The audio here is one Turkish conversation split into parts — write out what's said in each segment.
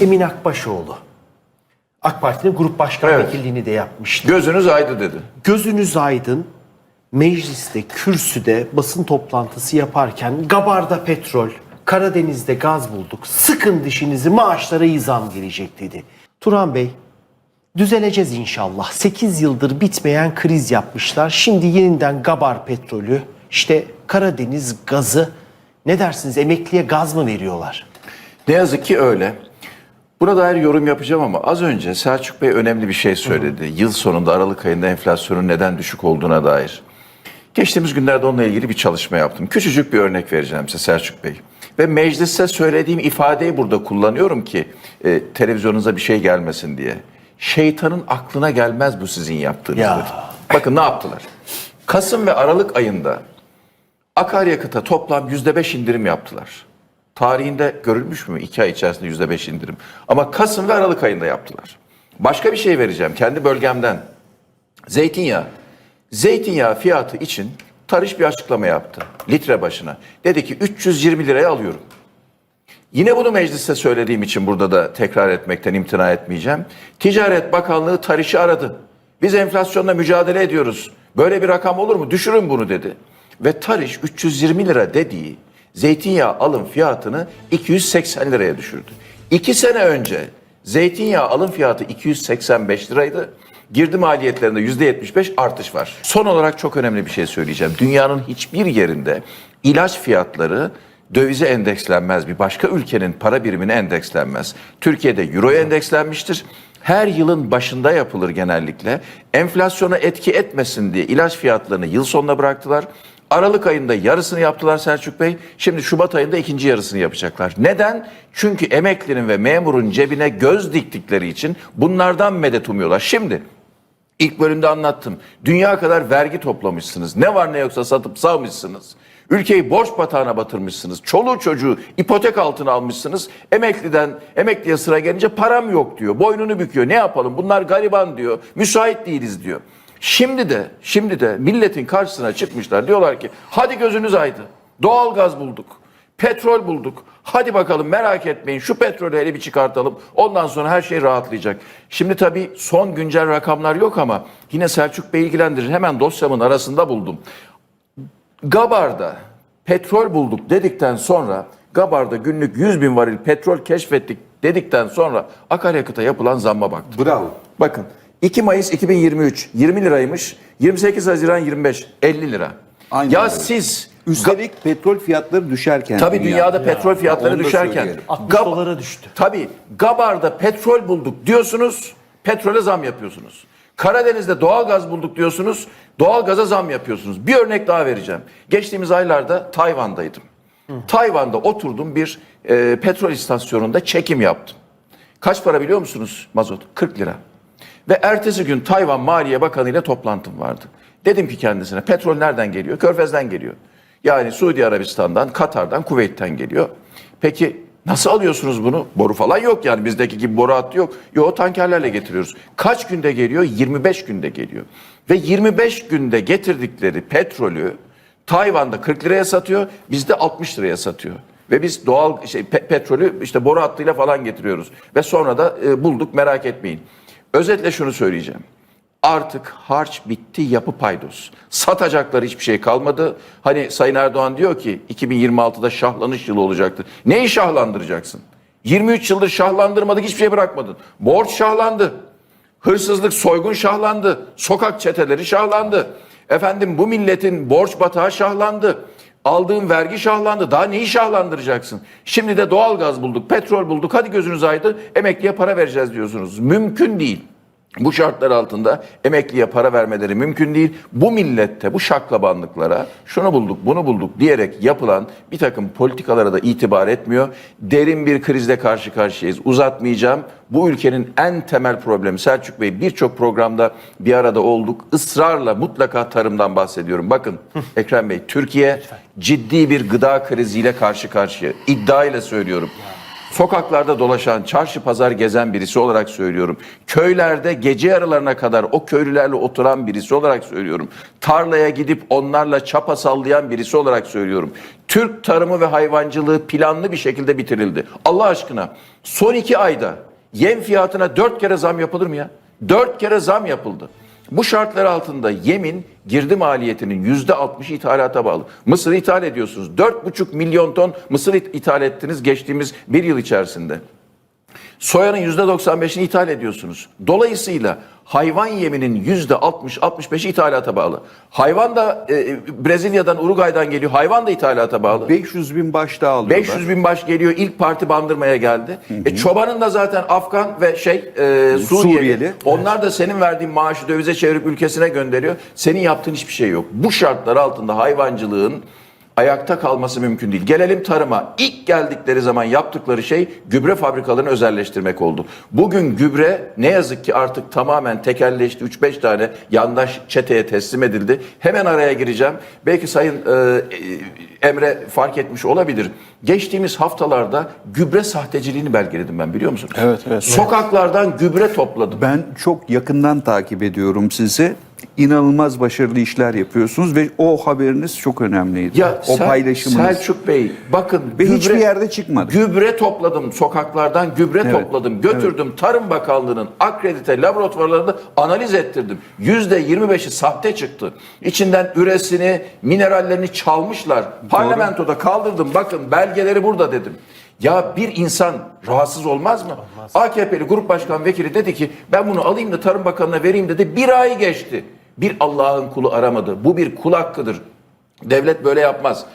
Emin Akbaşoğlu. AK Parti'nin grup başkan Evet. vekilliğini de yapmıştı. Gözünüz aydın dedi. Gözünüz aydın mecliste, kürsüde basın toplantısı yaparken Gabar'da petrol, Karadeniz'de gaz bulduk. Sıkın dişinizi maaşlara iyi zam gelecek dedi. Turan Bey, düzeleceğiz inşallah. 8 yıldır bitmeyen kriz yapmışlar. Şimdi yeniden Gabar petrolü, işte Karadeniz gazı. Ne dersiniz emekliye gaz mı veriyorlar? Ne yazık ki öyle. Buna dair yorum yapacağım ama az önce Selçuk Bey önemli bir şey söyledi. Yıl sonunda Aralık ayında enflasyonun neden düşük olduğuna dair. Geçtiğimiz günlerde onunla ilgili bir çalışma yaptım. Küçücük bir örnek vereceğim size Selçuk Bey. Ve mecliste söylediğim ifadeyi burada kullanıyorum ki e, televizyonunuza bir şey gelmesin diye. Şeytanın aklına gelmez bu sizin yaptığınız. Ya. Bakın ne yaptılar. Kasım ve Aralık ayında akaryakıta toplam yüzde beş indirim yaptılar. Tarihinde görülmüş mü? İki ay içerisinde yüzde beş indirim. Ama Kasım ve Aralık ayında yaptılar. Başka bir şey vereceğim kendi bölgemden. Zeytinyağı. Zeytinyağı fiyatı için Tarış bir açıklama yaptı. Litre başına. Dedi ki 320 liraya alıyorum. Yine bunu mecliste söylediğim için burada da tekrar etmekten imtina etmeyeceğim. Ticaret Bakanlığı Tarış'ı aradı. Biz enflasyonla mücadele ediyoruz. Böyle bir rakam olur mu? Düşürün bunu dedi. Ve Tarış 320 lira dediği zeytinyağı alım fiyatını 280 liraya düşürdü. İki sene önce zeytinyağı alım fiyatı 285 liraydı. Girdi maliyetlerinde %75 artış var. Son olarak çok önemli bir şey söyleyeceğim. Dünyanın hiçbir yerinde ilaç fiyatları dövize endekslenmez. Bir başka ülkenin para birimine endekslenmez. Türkiye'de euro endekslenmiştir. Her yılın başında yapılır genellikle. Enflasyona etki etmesin diye ilaç fiyatlarını yıl sonuna bıraktılar. Aralık ayında yarısını yaptılar Selçuk Bey. Şimdi Şubat ayında ikinci yarısını yapacaklar. Neden? Çünkü emeklinin ve memurun cebine göz diktikleri için bunlardan medet umuyorlar. Şimdi İlk bölümde anlattım. Dünya kadar vergi toplamışsınız. Ne var ne yoksa satıp savmışsınız. Ülkeyi borç batağına batırmışsınız. Çoluğu çocuğu ipotek altına almışsınız. Emekliden emekliye sıra gelince param yok diyor. Boynunu büküyor. Ne yapalım? Bunlar gariban diyor. Müsait değiliz diyor. Şimdi de şimdi de milletin karşısına çıkmışlar. Diyorlar ki hadi gözünüz aydın. Doğal gaz bulduk. Petrol bulduk. Hadi bakalım merak etmeyin şu petrolü hele bir çıkartalım. Ondan sonra her şey rahatlayacak. Şimdi tabii son güncel rakamlar yok ama yine Selçuk Bey ilgilendirir. Hemen dosyamın arasında buldum. Gabar'da petrol bulduk dedikten sonra Gabar'da günlük 100 bin varil petrol keşfettik dedikten sonra akaryakıta yapılan zamma baktım. Bravo. Bakın 2 Mayıs 2023 20 liraymış. 28 Haziran 25 50 lira. Aynen ya öyle. siz Üstelik petrol fiyatları düşerken. Tabii dünyada petrol fiyatları Onu da düşerken söyleyelim. 60 dolara düştü. Tabii Gabar'da petrol bulduk diyorsunuz, petrole zam yapıyorsunuz. Karadeniz'de doğal gaz bulduk diyorsunuz, doğal gaza zam yapıyorsunuz. Bir örnek daha vereceğim. Geçtiğimiz aylarda Tayvan'daydım. Tayvan'da oturdum bir e, petrol istasyonunda çekim yaptım. Kaç para biliyor musunuz mazot? 40 lira. Ve ertesi gün Tayvan Maliye Bakanı ile toplantım vardı. Dedim ki kendisine petrol nereden geliyor? Körfez'den geliyor. Yani Suudi Arabistan'dan, Katar'dan, Kuveyt'ten geliyor. Peki nasıl alıyorsunuz bunu? Boru falan yok yani bizdeki gibi boru hattı yok. Yo tankerlerle getiriyoruz. Kaç günde geliyor? 25 günde geliyor. Ve 25 günde getirdikleri petrolü Tayvan'da 40 liraya satıyor, bizde 60 liraya satıyor. Ve biz doğal şey pe- petrolü işte boru hattıyla falan getiriyoruz. Ve sonra da e, bulduk merak etmeyin. Özetle şunu söyleyeceğim. Artık harç bitti yapı paydos. Satacakları hiçbir şey kalmadı. Hani Sayın Erdoğan diyor ki 2026'da şahlanış yılı olacaktı. Neyi şahlandıracaksın? 23 yıldır şahlandırmadık hiçbir şey bırakmadın. Borç şahlandı. Hırsızlık, soygun şahlandı. Sokak çeteleri şahlandı. Efendim bu milletin borç batağı şahlandı. Aldığın vergi şahlandı. Daha neyi şahlandıracaksın? Şimdi de doğal gaz bulduk, petrol bulduk. Hadi gözünüz aydın emekliye para vereceğiz diyorsunuz. Mümkün değil. Bu şartlar altında emekliye para vermeleri mümkün değil. Bu millette bu şaklabanlıklara şunu bulduk bunu bulduk diyerek yapılan bir takım politikalara da itibar etmiyor. Derin bir krizle karşı karşıyayız. Uzatmayacağım. Bu ülkenin en temel problemi Selçuk Bey birçok programda bir arada olduk. Israrla mutlaka tarımdan bahsediyorum. Bakın Ekrem Bey Türkiye ciddi bir gıda kriziyle karşı karşıya. İddiayla söylüyorum. Sokaklarda dolaşan, çarşı pazar gezen birisi olarak söylüyorum. Köylerde gece yarılarına kadar o köylülerle oturan birisi olarak söylüyorum. Tarlaya gidip onlarla çapa sallayan birisi olarak söylüyorum. Türk tarımı ve hayvancılığı planlı bir şekilde bitirildi. Allah aşkına son iki ayda yem fiyatına dört kere zam yapılır mı ya? Dört kere zam yapıldı. Bu şartlar altında yemin girdi maliyetinin yüzde altmışı ithalata bağlı. Mısır ithal ediyorsunuz. Dört buçuk milyon ton mısır it- ithal ettiniz geçtiğimiz bir yıl içerisinde. Soyanın yüzde 95'ini ithal ediyorsunuz. Dolayısıyla hayvan yeminin yüzde 60-65'i ithalata bağlı. Hayvan da e, Brezilya'dan, Uruguay'dan geliyor. Hayvan da ithalata bağlı. 500 bin baş daha alıyorlar. 500 bin baş geliyor. İlk parti bandırmaya geldi. E, çobanın da zaten Afgan ve şey e, Suriyeli. Suriyeli. Onlar da senin verdiğin maaşı dövize çevirip ülkesine gönderiyor. Senin yaptığın hiçbir şey yok. Bu şartlar altında hayvancılığın ayakta kalması mümkün değil. Gelelim tarıma. İlk geldikleri zaman yaptıkları şey gübre fabrikalarını özelleştirmek oldu. Bugün gübre ne yazık ki artık tamamen tekelleşti. 3-5 tane yandaş çeteye teslim edildi. Hemen araya gireceğim. Belki Sayın e, e, Emre fark etmiş olabilir. Geçtiğimiz haftalarda gübre sahteciliğini belgeledim ben biliyor musunuz? Evet, evet. Sokaklardan gübre topladım. Ben çok yakından takip ediyorum sizi. İnanılmaz başarılı işler yapıyorsunuz ve o haberiniz çok önemliydi. Ya o Sel- paylaşımınız. Selçuk Bey bakın Ve hiçbir yerde çıkmadı. Gübre topladım sokaklardan gübre Evet, topladım götürdüm Tarım Bakanlığı'nın akredite laboratuvarlarında analiz ettirdim. Yüzde 25'i sahte çıktı. İçinden üresini minerallerini çalmışlar. Parlamentoda kaldırdım bakın belgeleri burada dedim. Ya bir insan rahatsız olmaz mı? AKP'li Grup Başkan Vekili dedi ki ben bunu alayım da Tarım Bakanı'na vereyim dedi. Bir ay geçti. Bir Allah'ın kulu aramadı. Bu bir kul hakkıdır. Devlet böyle yapmaz.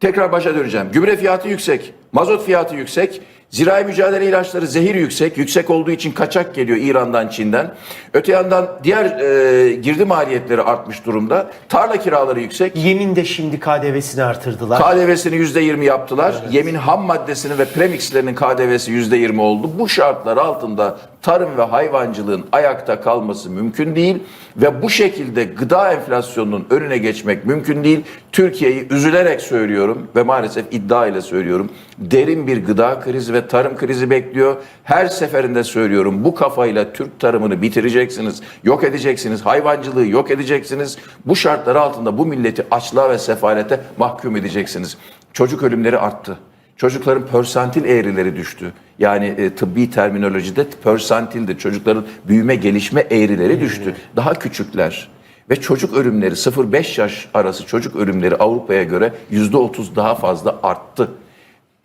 Tekrar başa döneceğim. Gübre fiyatı yüksek, mazot fiyatı yüksek, zirai mücadele ilaçları zehir yüksek. Yüksek olduğu için kaçak geliyor İran'dan, Çin'den. Öte yandan diğer e, girdi maliyetleri artmış durumda. Tarla kiraları yüksek. Yemin de şimdi KDV'sini artırdılar. KDV'sini %20 yaptılar. Yemin ham maddesini ve premixlerinin KDV'si %20 oldu. Bu şartlar altında tarım ve hayvancılığın ayakta kalması mümkün değil ve bu şekilde gıda enflasyonunun önüne geçmek mümkün değil. Türkiye'yi üzülerek söylüyorum ve maalesef iddia ile söylüyorum. Derin bir gıda krizi ve tarım krizi bekliyor. Her seferinde söylüyorum bu kafayla Türk tarımını bitireceksiniz, yok edeceksiniz, hayvancılığı yok edeceksiniz. Bu şartlar altında bu milleti açlığa ve sefalete mahkum edeceksiniz. Çocuk ölümleri arttı. Çocukların pörsantil eğrileri düştü. Yani e, tıbbi terminolojide pörsantildir. Çocukların büyüme gelişme eğrileri düştü. Daha küçükler. Ve çocuk ölümleri 0-5 yaş arası çocuk ölümleri Avrupa'ya göre %30 daha fazla arttı.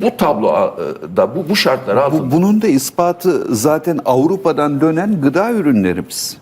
Bu tabloda bu, bu şartlar altında Bu, bunun da ispatı zaten Avrupa'dan dönen gıda ürünlerimiz.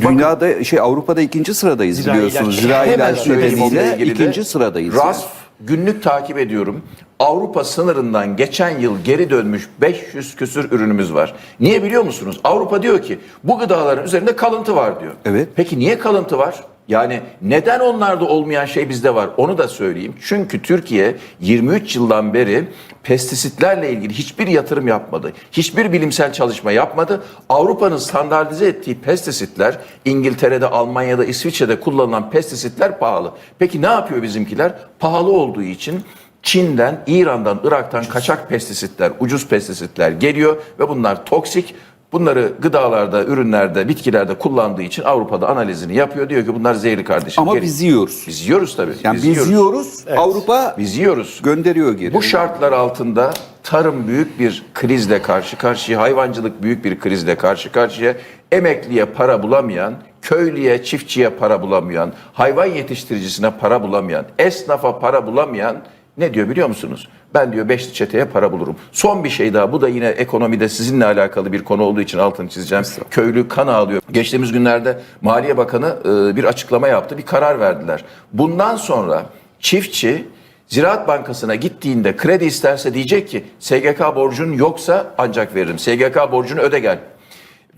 Dünyada şey Avrupa'da ikinci sıradayız Zira biliyorsunuz. ilaç. Zira Hemen ilaç söyleyeyim onunla nedeniyle ilgili de. ikinci sıradayız. RASF günlük takip ediyorum. Avrupa sınırından geçen yıl geri dönmüş 500 küsür ürünümüz var. Niye biliyor musunuz? Avrupa diyor ki bu gıdaların üzerinde kalıntı var diyor. Evet. Peki niye kalıntı var? Yani neden onlarda olmayan şey bizde var? Onu da söyleyeyim. Çünkü Türkiye 23 yıldan beri pestisitlerle ilgili hiçbir yatırım yapmadı. Hiçbir bilimsel çalışma yapmadı. Avrupa'nın standartize ettiği pestisitler İngiltere'de, Almanya'da, İsviçre'de kullanılan pestisitler pahalı. Peki ne yapıyor bizimkiler? Pahalı olduğu için Çin'den, İran'dan, Irak'tan kaçak pestisitler, ucuz pestisitler geliyor ve bunlar toksik. Bunları gıdalarda, ürünlerde, bitkilerde kullandığı için Avrupa'da analizini yapıyor. Diyor ki bunlar zehirli kardeşim. Ama Geri- biz yiyoruz. Biz yiyoruz tabii. Yani biz, yiyoruz, Avrupa Biz yiyoruz. gönderiyor geri. Bu şartlar altında tarım büyük bir krizle karşı karşıya, hayvancılık büyük bir krizle karşı karşıya. Emekliye para bulamayan, köylüye, çiftçiye para bulamayan, hayvan yetiştiricisine para bulamayan, esnafa para bulamayan ne diyor biliyor musunuz? Ben diyor beşli çeteye para bulurum. Son bir şey daha bu da yine ekonomide sizinle alakalı bir konu olduğu için altını çizeceğim. Köylü kan ağlıyor. Geçtiğimiz günlerde Maliye Bakanı e, bir açıklama yaptı, bir karar verdiler. Bundan sonra çiftçi Ziraat Bankası'na gittiğinde kredi isterse diyecek ki SGK borcun yoksa ancak veririm. SGK borcunu öde gel.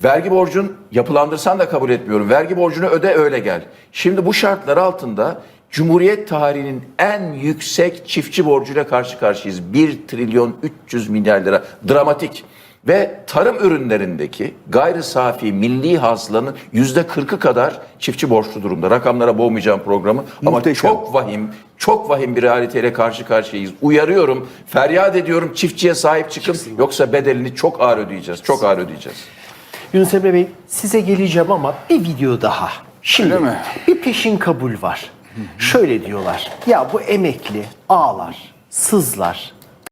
Vergi borcun yapılandırsan da kabul etmiyorum. Vergi borcunu öde öyle gel. Şimdi bu şartlar altında Cumhuriyet tarihinin en yüksek çiftçi borcuyla karşı karşıyayız. 1 trilyon 300 milyar lira. Dramatik. Ve tarım ürünlerindeki gayri safi milli hasılanın yüzde 40'ı kadar çiftçi borçlu durumda. Rakamlara boğmayacağım programı ama Muhteşem. çok vahim, çok vahim bir realiteyle karşı karşıyayız. Uyarıyorum, feryat ediyorum çiftçiye sahip çıkın yoksa bedelini çok ağır ödeyeceğiz. Çok ağır ödeyeceğiz. Yunus Emre Bey size geleceğim ama bir video daha. Şimdi mi? bir peşin kabul var. Şöyle diyorlar. Ya bu emekli ağlar, sızlar,